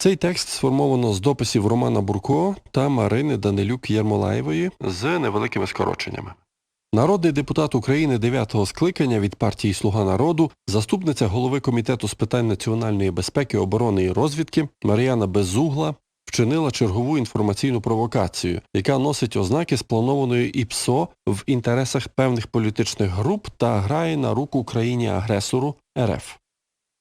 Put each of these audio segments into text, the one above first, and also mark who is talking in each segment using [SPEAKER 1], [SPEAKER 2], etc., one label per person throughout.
[SPEAKER 1] Цей текст сформовано з дописів Романа Бурко та Марини Данилюк Єрмолаєвої з невеликими скороченнями. Народний депутат України 9-го скликання від партії Слуга народу, заступниця голови комітету з питань національної безпеки, оборони і розвідки Мар'яна Безугла вчинила чергову інформаційну провокацію, яка носить ознаки спланованої ІПСО в інтересах певних політичних груп та грає на руку країні-агресору РФ.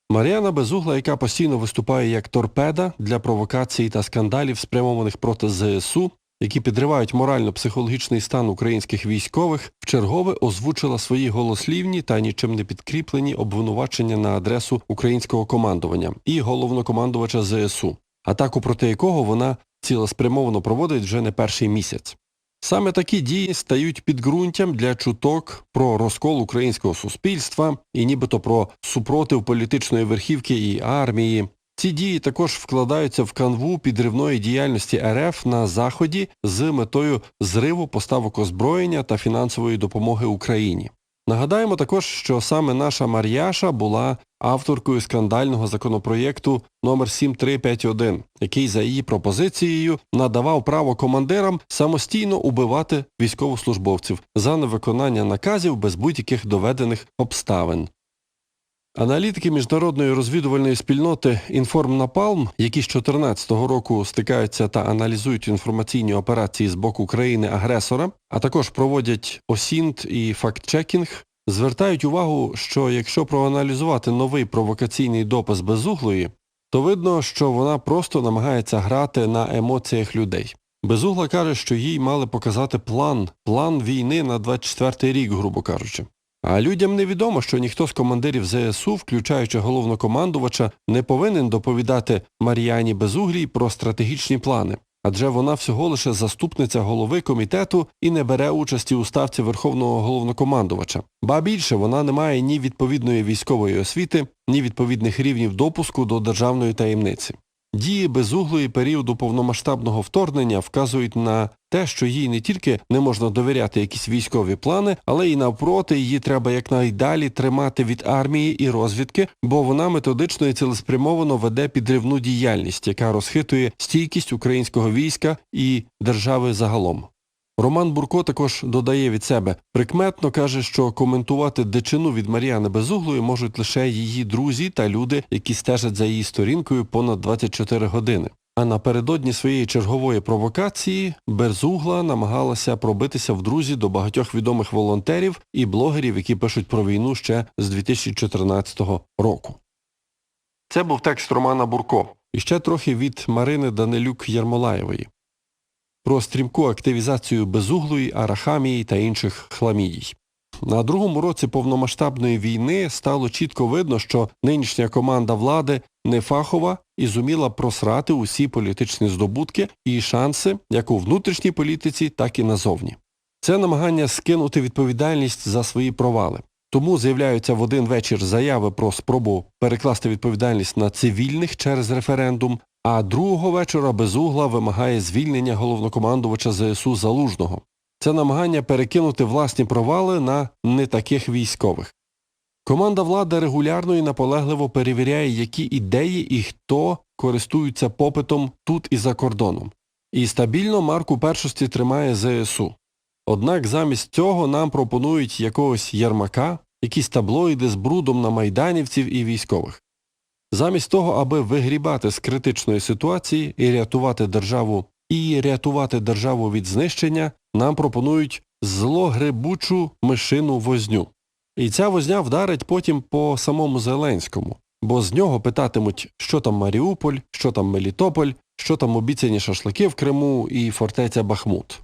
[SPEAKER 1] Мар'яна Безугла, яка постійно виступає як торпеда для провокацій та скандалів, спрямованих проти ЗСУ, які підривають морально-психологічний стан українських військових, вчергове озвучила свої голослівні та нічим не підкріплені обвинувачення на адресу українського командування і головнокомандувача ЗСУ, атаку проти якого вона цілеспрямовано проводить вже не перший місяць. Саме такі дії стають підґрунтям для чуток про розкол українського суспільства і нібито про супротив політичної верхівки і армії. Ці дії також вкладаються в канву підривної діяльності РФ на Заході з метою зриву поставок озброєння та фінансової допомоги Україні. Нагадаємо також, що саме наша Мар'яша була авторкою скандального законопроєкту номер 7351, який за її пропозицією надавав право командирам самостійно убивати військовослужбовців за невиконання наказів без будь-яких доведених обставин. Аналітики міжнародної розвідувальної спільноти «Інформнапалм», які з 2014 року стикаються та аналізують інформаційні операції з боку країни-агресора, а також проводять осінт і фактчекінг, звертають увагу, що якщо проаналізувати новий провокаційний допис Безуглої, то видно, що вона просто намагається грати на емоціях людей. Безугла каже, що їй мали показати план, план війни на 24-й рік, грубо кажучи. А людям невідомо, що ніхто з командирів ЗСУ, включаючи головнокомандувача, не повинен доповідати Мар'яні Безуглій про стратегічні плани, адже вона всього лише заступниця голови комітету і не бере участі у ставці Верховного головнокомандувача. Ба більше вона не має ні відповідної військової освіти, ні відповідних рівнів допуску до державної таємниці. Дії безуглої періоду повномасштабного вторгнення вказують на те, що їй не тільки не можна довіряти якісь військові плани, але й навпроти її треба якнайдалі тримати від армії і розвідки, бо вона методично і цілеспрямовано веде підривну діяльність, яка розхитує стійкість українського війська і держави загалом. Роман Бурко також додає від себе, прикметно каже, що коментувати дичину від Мар'яни Безуглої можуть лише її друзі та люди, які стежать за її сторінкою понад 24 години. А напередодні своєї чергової провокації Безугла намагалася пробитися в друзі до багатьох відомих волонтерів і блогерів, які пишуть про війну ще з 2014 року. Це був текст Романа Бурко. І ще трохи від Марини Данилюк Єрмолаєвої про стрімку активізацію безуглої, арахамії та інших хламідій. На другому році повномасштабної війни стало чітко видно, що нинішня команда влади не фахова і зуміла просрати усі політичні здобутки і шанси як у внутрішній політиці, так і назовні. Це намагання скинути відповідальність за свої провали. Тому з'являються в один вечір заяви про спробу перекласти відповідальність на цивільних через референдум, а другого вечора Безугла вимагає звільнення головнокомандувача ЗСУ Залужного. Це намагання перекинути власні провали на не таких військових. Команда влади регулярно і наполегливо перевіряє, які ідеї і хто користуються попитом тут і за кордоном. І стабільно марку першості тримає ЗСУ. Однак замість цього нам пропонують якогось ярмака, якісь таблоїди з брудом на майданівців і військових. Замість того, аби вигрібати з критичної ситуації і рятувати державу і рятувати державу від знищення, нам пропонують злогребучу мишину возню. І ця возня вдарить потім по самому Зеленському, бо з нього питатимуть, що там Маріуполь, що там Мелітополь, що там обіцяні шашлики в Криму і фортеця Бахмут.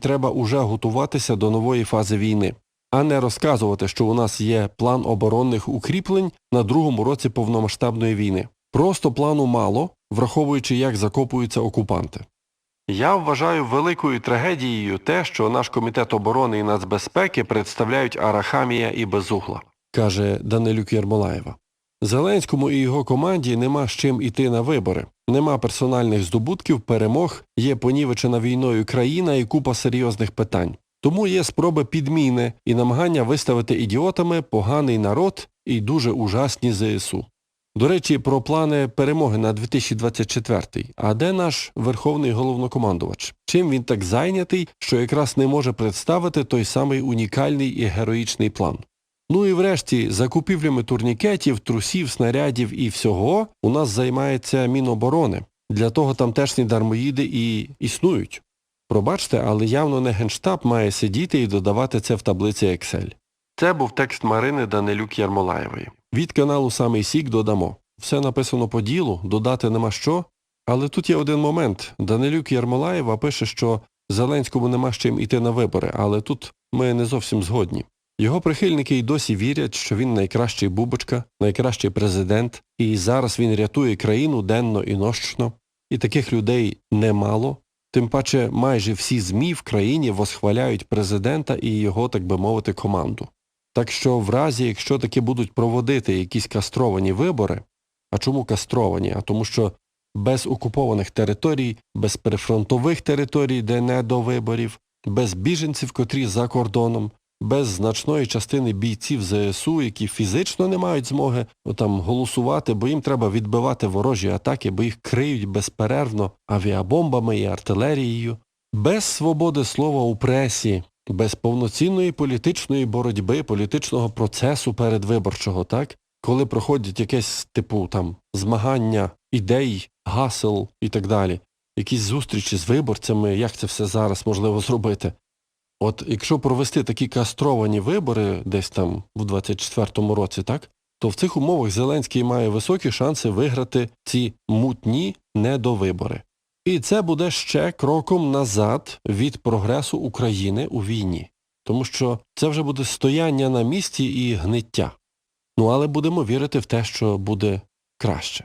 [SPEAKER 1] Треба уже готуватися до нової фази війни, а не розказувати, що у нас є план оборонних укріплень на другому році повномасштабної війни. Просто плану мало, враховуючи, як закопуються окупанти. Я вважаю великою трагедією те, що наш комітет оборони і нацбезпеки представляють Арахамія і Безугла, каже Данилюк Єрмолаєва. Зеленському і його команді нема з чим іти на вибори. Нема персональних здобутків, перемог, є понівечена війною країна і купа серйозних питань. Тому є спроби підміни і намагання виставити ідіотами поганий народ і дуже ужасні ЗСУ. До речі, про плани перемоги на 2024. А де наш верховний головнокомандувач? Чим він так зайнятий, що якраз не може представити той самий унікальний і героїчний план? Ну і врешті, закупівлями турнікетів, трусів, снарядів і всього у нас займається Міноборони. Для того тамтешні дармоїди і існують. Пробачте, але явно не Генштаб має сидіти і додавати це в таблиці Excel. Це був текст Марини Данилюк Ярмолаєвої. Від каналу Самий Сік додамо. Все написано по ділу, додати нема що. Але тут є один момент. Данилюк Ярмолаєва пише, що Зеленському нема з чим іти на вибори, але тут ми не зовсім згодні. Його прихильники й досі вірять, що він найкращий бубочка, найкращий президент, і зараз він рятує країну денно і нощно. І таких людей немало. Тим паче майже всі ЗМІ в країні восхваляють президента і його, так би мовити, команду. Так що в разі, якщо таки будуть проводити якісь кастровані вибори, а чому кастровані? А тому що без окупованих територій, без перефронтових територій, де не до виборів, без біженців, котрі за кордоном, без значної частини бійців ЗСУ, які фізично не мають змоги ну, там, голосувати, бо їм треба відбивати ворожі атаки, бо їх криють безперервно авіабомбами і артилерією, без свободи слова у пресі, без повноцінної політичної боротьби, політичного процесу передвиборчого, так? коли проходять якесь типу там змагання ідей, гасел і так далі, якісь зустрічі з виборцями, як це все зараз можливо зробити. От якщо провести такі кастровані вибори десь там в 24-му році, так, то в цих умовах Зеленський має високі шанси виграти ці мутні недовибори. І це буде ще кроком назад від прогресу України у війні, тому що це вже буде стояння на місці і гниття. Ну але будемо вірити в те, що буде краще.